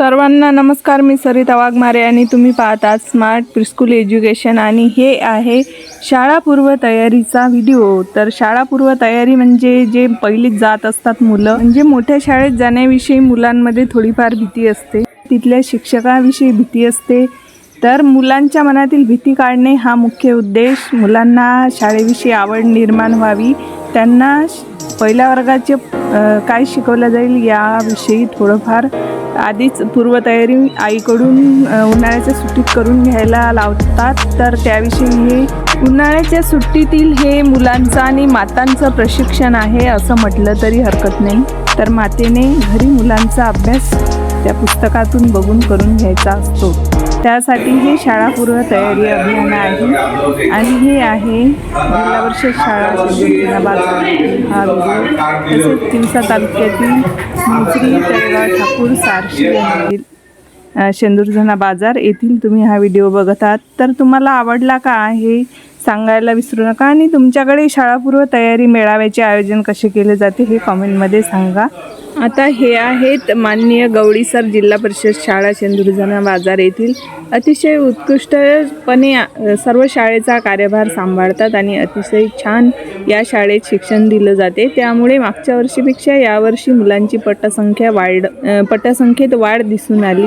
सर्वांना नमस्कार मी सरिता वाघमारे आणि तुम्ही पाहतात स्मार्ट प्रिस्कूल एज्युकेशन आणि हे आहे शाळापूर्व तयारीचा व्हिडिओ. तर शाळापूर्व तयारी म्हणजे जे पहिलीत जात असतात मुलं म्हणजे मोठ्या शाळेत जाण्याविषयी मुलांमध्ये थोडीफार भीती असते. तिथल्या शिक्षकाविषयी भीती असते. तर मुलांच्या मनातील भीती काढणे हा मुख्य उद्देश. मुलांना शाळेविषयी आवड निर्माण व्हावी. त्यांना पहिल्या वर्गाचे काय शिकवलं जाईल याविषयी थोडंफार आधीच पूर्वतयारी आईकडून उन्हाळ्याच्या सुट्टीत करून घ्यायला लावतात. तर त्याविषयी हे उन्हाळ्याच्या सुट्टीतील हे मुलांचं आणि मातांचं प्रशिक्षण आहे असं म्हटलं तरी हरकत नाही. तर मातेने घरी मुलांचा अभ्यास त्या पुस्तकातून बघून करून घ्यायचा असतो. त्यासाठी हे शाळापूर्व तयारी अभियान आहे. आणि हे आहे जिल्हा परिषद शाळा सिंधुदुर्ग हा व्हिडिओ. तसेच तिवसा तालुक्यातील मुसरी तळगाव ठाकूर सारशी येथील बाजार येथील तुम्ही हा व्हिडिओ बघत आहात तर तुम्हाला आवडला का हे सांगायला विसरू नका. आणि तुमच्याकडे शाळापूर्व तयारी मेळाव्याचे आयोजन कसे केले जाते हे कॉमेंटमध्ये सांगा. आता हे आहेत माननीय गवडीसर जिल्हा परिषद शाळा चंदुरजना बाजार येथील. अतिशय उत्कृष्टपणे सर्व शाळेचा कार्यभार सांभाळतात आणि अतिशय छान या शाळेत शिक्षण दिलं जाते. त्यामुळे मागच्या वर्षीपेक्षा यावर्षी मुलांची पटसंख्या वाढ पटसंख्येत वाढ दिसून आली.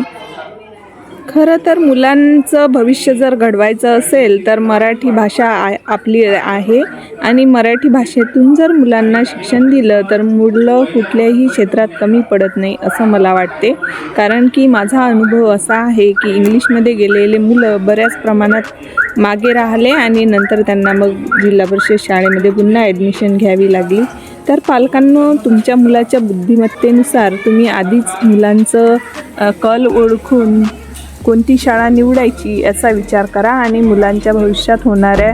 खरं तर मुलांचं भविष्य जर घडवायचं असेल तर मराठी भाषा आ आपली आहे. आणि मराठी भाषेतून जर मुलांना शिक्षण दिलं तर मुलं कुठल्याही क्षेत्रात कमी पडत नाही असं मला वाटते. कारण की माझा अनुभव असा आहे की इंग्लिशमध्ये गेलेले मुलं बऱ्याच प्रमाणात मागे राहिले आणि नंतर त्यांना मग जिल्हा परिषद शाळेमध्ये पुन्हा ॲडमिशन घ्यावी लागली. तर पालकांनो तुमच्या मुलाच्या बुद्धिमत्तेनुसार तुम्ही आधीच मुलांचं कल ओळखून कोणती शाळा निवडायची याचा विचार करा आणि मुलांच्या भविष्यात होणाऱ्या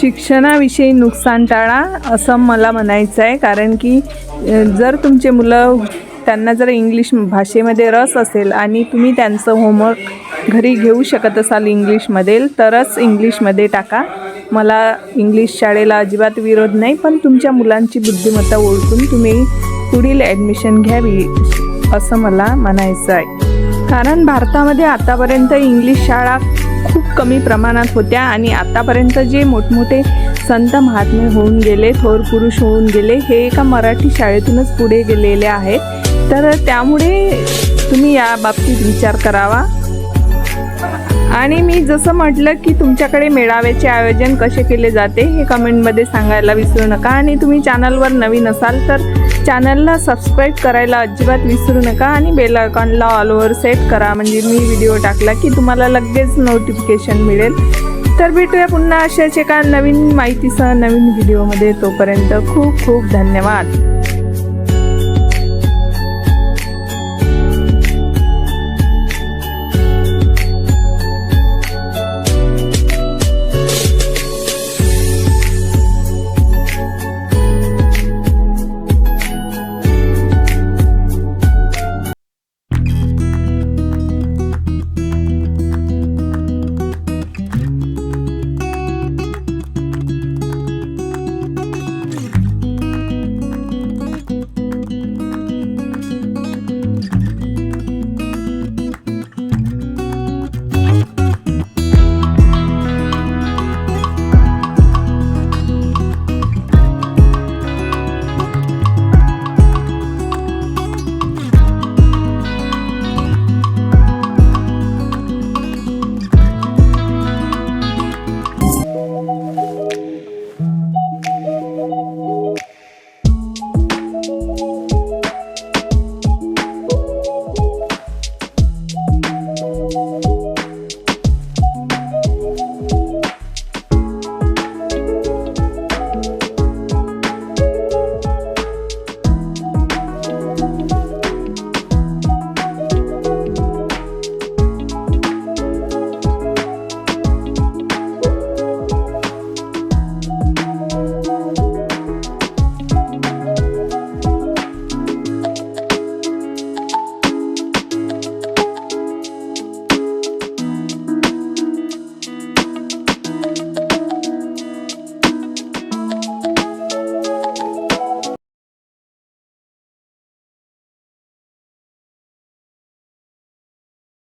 शिक्षणाविषयी नुकसान टाळा असं मला म्हणायचं आहे. कारण की जर तुमचे मुलं त्यांना जर इंग्लिश भाषेमध्ये रस असेल आणि तुम्ही त्यांचं होमवर्क घरी घेऊ शकत असाल इंग्लिशमध्ये तरच इंग्लिशमध्ये टाका. मला इंग्लिश शाळेला अजिबात विरोध नाही पण तुमच्या मुलांची बुद्धिमत्ता ओळखून तुम्ही पुढील ॲडमिशन घ्यावी असं मला म्हणायचं आहे. कारण भारतामध्ये आतापर्यंत इंग्लिश शाळा खूप कमी प्रमाणात होत्या आणि आतापर्यंत जे मोठमोठे संत महात्मे होऊन गेले थोर पुरुष होऊन गेले हे एका मराठी शाळेतूनच पुढे गेलेले आहेत. तर त्यामुळे तुम्ही या बाबतीत विचार करावा. आणि मी जसं म्हटलं की तुमच्याकडे मेळाव्याचे आयोजन कसे केले जाते हे कमेंटमध्ये सांगायला विसरू नका. आणि तुम्ही चॅनलवर नवीन असाल तर चॅनलला सबस्क्राईब करायला अजिबात विसरू नका आणि बेल आयकॉनला ऑल ओव्हर सेट करा. म्हणजे मी व्हिडिओ टाकला की तुम्हाला लगेच नोटिफिकेशन मिळेल. तर भेटूया पुन्हा अशाच एका नवीन माहितीसह नवीन व्हिडिओमध्ये. तोपर्यंत खूप खूप धन्यवाद.